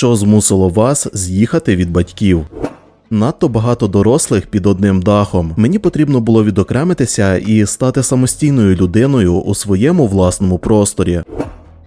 що змусило вас з'їхати від батьків. Надто багато дорослих під одним дахом. Мені потрібно було відокремитися і стати самостійною людиною у своєму власному просторі.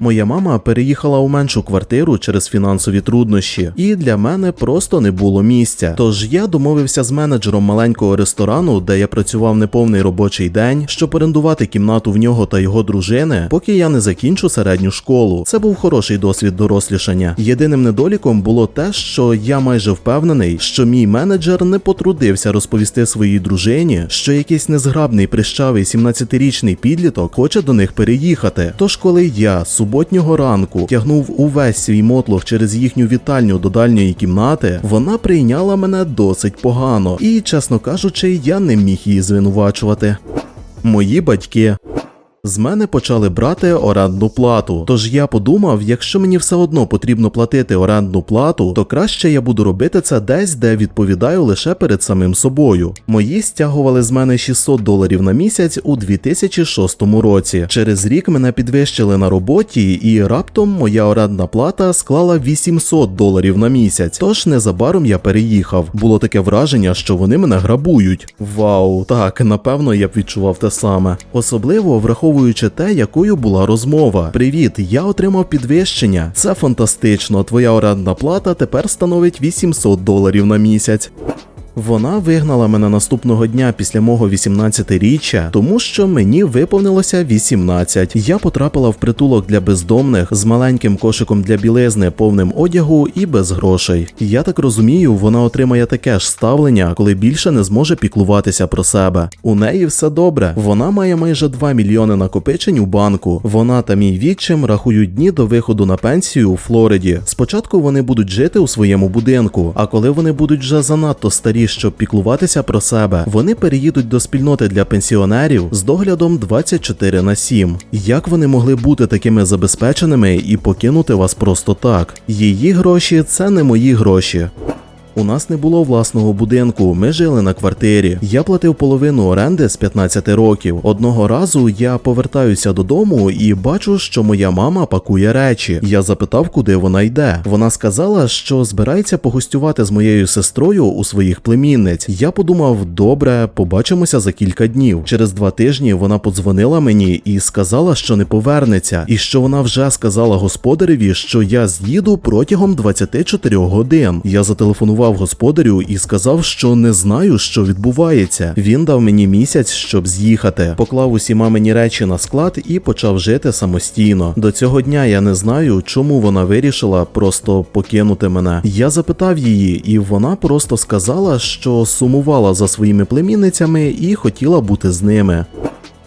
Моя мама переїхала у меншу квартиру через фінансові труднощі, і для мене просто не було місця. Тож я домовився з менеджером маленького ресторану, де я працював неповний робочий день, щоб орендувати кімнату в нього та його дружини, поки я не закінчу середню школу. Це був хороший досвід дорослішання. Єдиним недоліком було те, що я майже впевнений, що мій менеджер не потрудився розповісти своїй дружині, що якийсь незграбний прищавий 17-річний підліток хоче до них переїхати. Тож, коли я суботнього ранку тягнув увесь свій мотлох через їхню вітальню до дальньої кімнати, вона прийняла мене досить погано, і, чесно кажучи, я не міг її звинувачувати. Мої батьки. З мене почали брати орендну плату. Тож я подумав, якщо мені все одно потрібно платити орендну плату, то краще я буду робити це десь, де відповідаю лише перед самим собою. Мої стягували з мене 600 доларів на місяць у 2006 році. Через рік мене підвищили на роботі, і раптом моя орендна плата склала 800 доларів на місяць. Тож незабаром я переїхав. Було таке враження, що вони мене грабують. Вау, так напевно я б відчував те саме. Особливо враховуючи те, якою була розмова. Привіт, я отримав підвищення. Це фантастично. Твоя орендна плата тепер становить 800 доларів на місяць. Вона вигнала мене наступного дня після мого 18-річчя, тому що мені виповнилося 18. Я потрапила в притулок для бездомних з маленьким кошиком для білизни, повним одягу і без грошей. Я так розумію, вона отримає таке ж ставлення, коли більше не зможе піклуватися про себе. У неї все добре. Вона має майже 2 мільйони накопичень у банку. Вона та мій відчим рахують дні до виходу на пенсію у Флориді. Спочатку вони будуть жити у своєму будинку, а коли вони будуть вже занадто старі, щоб піклуватися про себе, вони переїдуть до спільноти для пенсіонерів з доглядом 24 на 7. Як вони могли бути такими забезпеченими і покинути вас просто так? Її гроші це не мої гроші. У нас не було власного будинку, ми жили на квартирі. Я платив половину оренди з 15 років. Одного разу я повертаюся додому і бачу, що моя мама пакує речі. Я запитав, куди вона йде. Вона сказала, що збирається погостювати з моєю сестрою у своїх племінниць. Я подумав, добре, побачимося за кілька днів. Через два тижні вона подзвонила мені і сказала, що не повернеться, і що вона вже сказала господареві, що я з'їду протягом 24 годин. Я зателефонував господарю і сказав, що не знаю, що відбувається. Він дав мені місяць, щоб з'їхати, поклав усі мамині речі на склад і почав жити самостійно. До цього дня я не знаю, чому вона вирішила просто покинути мене. Я запитав її, і вона просто сказала, що сумувала за своїми племінницями і хотіла бути з ними.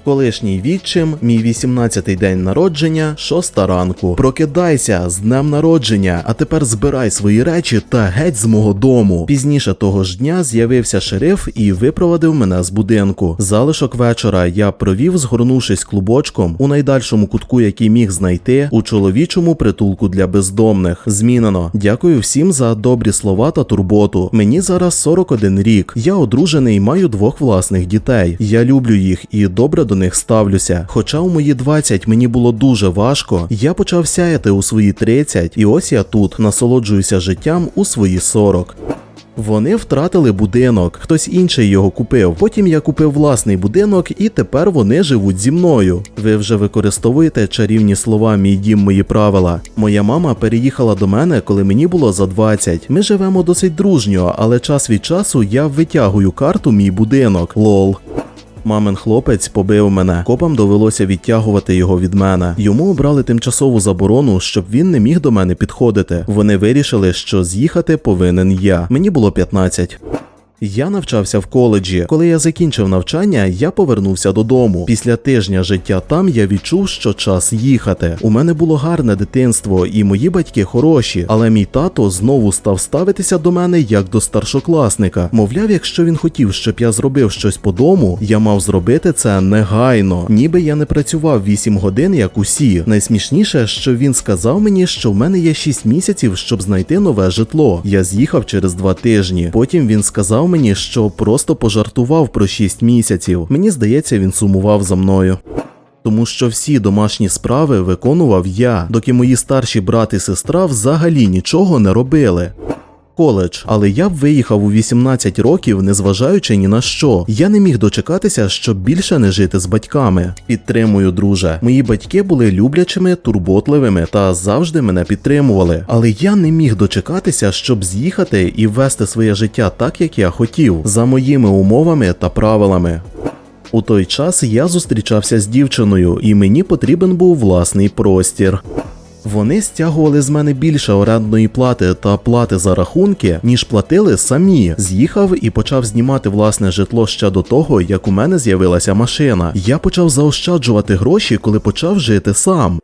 Колишній відчим, мій 18-й день народження, 6 ранку. Прокидайся з днем народження, а тепер збирай свої речі та геть з мого дому. Пізніше того ж дня з'явився шериф і випровадив мене з будинку. Залишок вечора я провів, згорнувшись клубочком у найдальшому кутку, який міг знайти, у чоловічому притулку для бездомних. Змінено. Дякую всім за добрі слова та турботу. Мені зараз 41 рік. Я одружений, маю двох власних дітей. Я люблю їх і добре до них ставлюся. Хоча у мої 20 мені було дуже важко, я почав сяяти у свої 30, і ось я тут насолоджуюся життям у свої 40. Вони втратили будинок, хтось інший його купив. Потім я купив власний будинок, і тепер вони живуть зі мною. Ви вже використовуєте чарівні слова Мій дім, мої правила. Моя мама переїхала до мене, коли мені було за 20. Ми живемо досить дружньо, але час від часу я витягую карту мій будинок. Лол. Мамин хлопець побив мене. Копам довелося відтягувати його від мене. Йому обрали тимчасову заборону, щоб він не міг до мене підходити. Вони вирішили, що з'їхати повинен я. Мені було 15. Я навчався в коледжі. Коли я закінчив навчання, я повернувся додому. Після тижня життя там я відчув, що час їхати. У мене було гарне дитинство, і мої батьки хороші, але мій тато знову став ставитися до мене як до старшокласника. Мовляв, якщо він хотів, щоб я зробив щось по дому, я мав зробити це негайно. Ніби я не працював 8 годин, як усі. Найсмішніше, що він сказав мені, що в мене є 6 місяців, щоб знайти нове житло. Я з'їхав через 2 тижні. Потім він сказав мені, що просто пожартував про 6 місяців. Мені здається, він сумував за мною. тому що всі домашні справи виконував я, доки мої старші брат і сестра взагалі нічого не робили. Коледж, але я б виїхав у 18 років, незважаючи ні на що. Я не міг дочекатися, щоб більше не жити з батьками. Підтримую, друже. Мої батьки були люблячими, турботливими та завжди мене підтримували. Але я не міг дочекатися, щоб з'їхати і вести своє життя так, як я хотів, за моїми умовами та правилами. У той час я зустрічався з дівчиною, і мені потрібен був власний простір. Вони стягували з мене більше орендної плати та плати за рахунки, ніж платили самі. З'їхав і почав знімати власне житло ще до того, як у мене з'явилася машина. Я почав заощаджувати гроші, коли почав жити сам.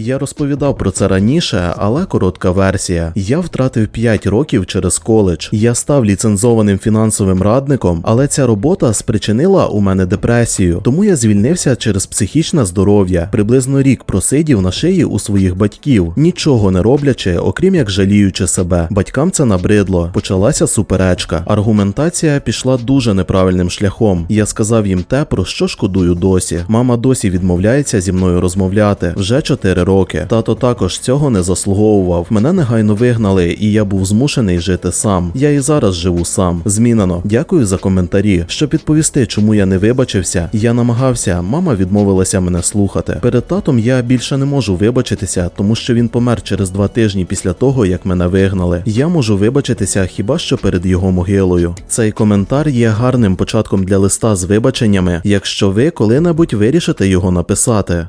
Я розповідав про це раніше, але коротка версія. Я втратив 5 років через коледж. Я став ліцензованим фінансовим радником, але ця робота спричинила у мене депресію. Тому я звільнився через психічне здоров'я. Приблизно рік просидів на шиї у своїх батьків, нічого не роблячи, окрім як жаліючи себе. Батькам це набридло. Почалася суперечка. Аргументація пішла дуже неправильним шляхом. Я сказав їм те, про що шкодую досі. Мама досі відмовляється зі мною розмовляти вже 4 роки. Тато також цього не заслуговував. Мене негайно вигнали, і я був змушений жити сам. Я і зараз живу сам. Змінено. Дякую за коментарі. Щоб відповісти, чому я не вибачився, я намагався. Мама відмовилася мене слухати. Перед татом я більше не можу вибачитися, тому що він помер через два тижні після того, як мене вигнали. Я можу вибачитися хіба що перед його могилою. Цей коментар є гарним початком для листа з вибаченнями, якщо ви коли-небудь вирішите його написати.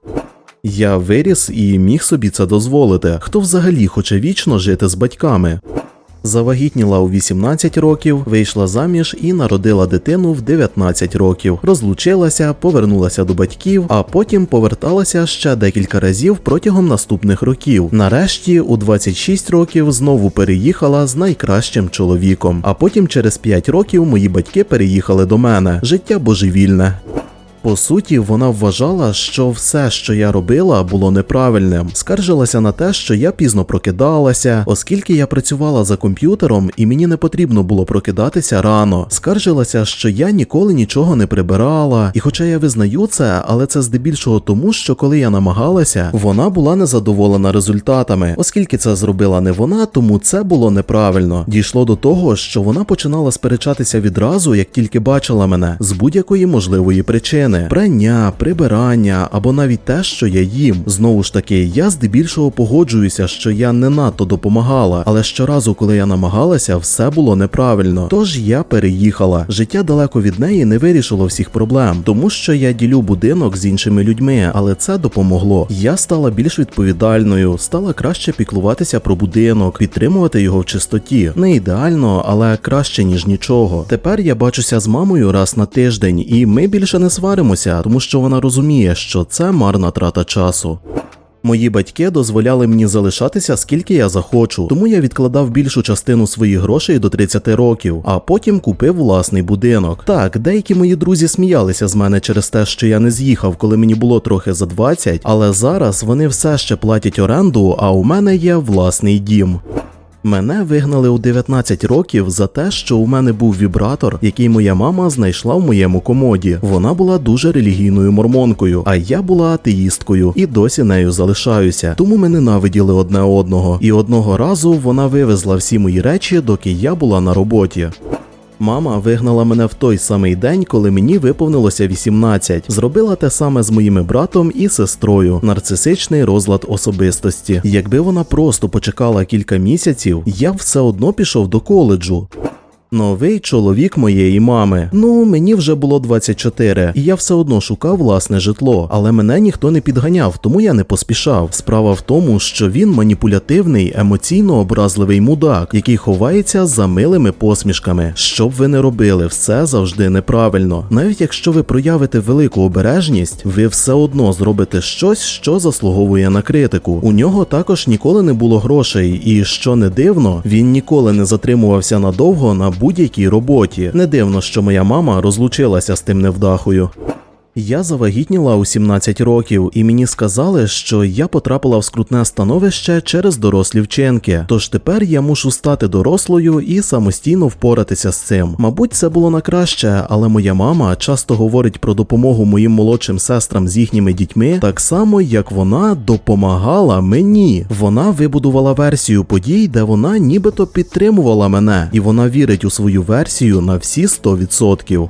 Я виріс і міг собі це дозволити. Хто взагалі хоче вічно жити з батьками? Завагітніла у 18 років, вийшла заміж і народила дитину в 19 років. Розлучилася, повернулася до батьків, а потім поверталася ще декілька разів протягом наступних років. Нарешті, у 26 років, знову переїхала з найкращим чоловіком. А потім, через 5 років, мої батьки переїхали до мене. Життя божевільне. По суті, вона вважала, що все, що я робила, було неправильним. Скаржилася на те, що я пізно прокидалася, оскільки я працювала за комп'ютером і мені не потрібно було прокидатися рано. Скаржилася, що я ніколи нічого не прибирала. І хоча я визнаю це, але це здебільшого тому, що коли я намагалася, вона була незадоволена результатами. Оскільки це зробила не вона, тому це було неправильно. Дійшло до того, що вона починала сперечатися відразу, як тільки бачила мене, з будь-якої можливої причини прання, прибирання або навіть те, що я їм. Знову ж таки, я здебільшого погоджуюся, що я не надто допомагала, але щоразу, коли я намагалася, все було неправильно. Тож я переїхала. Життя далеко від неї не вирішило всіх проблем, тому що я ділю будинок з іншими людьми, але це допомогло. Я стала більш відповідальною, стала краще піклуватися про будинок, підтримувати його в чистоті. Не ідеально, але краще ніж нічого. Тепер я бачуся з мамою раз на тиждень, і ми більше не сваримося сваримося, тому що вона розуміє, що це марна трата часу. Мої батьки дозволяли мені залишатися скільки я захочу, тому я відкладав більшу частину своїх грошей до 30 років, а потім купив власний будинок. Так, деякі мої друзі сміялися з мене через те, що я не з'їхав, коли мені було трохи за 20, але зараз вони все ще платять оренду, а у мене є власний дім. Мене вигнали у 19 років за те, що у мене був вібратор, який моя мама знайшла в моєму комоді. Вона була дуже релігійною мормонкою, а я була атеїсткою і досі нею залишаюся. Тому ми ненавиділи одне одного. І одного разу вона вивезла всі мої речі, доки я була на роботі. Мама вигнала мене в той самий день, коли мені виповнилося 18. Зробила те саме з моїми братом і сестрою. Нарцисичний розлад особистості. Якби вона просто почекала кілька місяців, я все одно пішов до коледжу. Новий чоловік моєї мами. Ну, мені вже було 24, і я все одно шукав власне житло, але мене ніхто не підганяв, тому я не поспішав. Справа в тому, що він маніпулятивний, емоційно образливий мудак, який ховається за милими посмішками. Що б ви не робили, все завжди неправильно. Навіть якщо ви проявите велику обережність, ви все одно зробите щось, що заслуговує на критику. У нього також ніколи не було грошей, і що не дивно, він ніколи не затримувався надовго на будь-якій роботі. Не дивно, що моя мама розлучилася з тим невдахою. Я завагітніла у 17 років, і мені сказали, що я потрапила в скрутне становище через дорослі вчинки. Тож тепер я мушу стати дорослою і самостійно впоратися з цим. Мабуть, це було на краще, але моя мама часто говорить про допомогу моїм молодшим сестрам з їхніми дітьми, так само як вона допомагала мені. Вона вибудувала версію подій, де вона нібито підтримувала мене, і вона вірить у свою версію на всі 100%.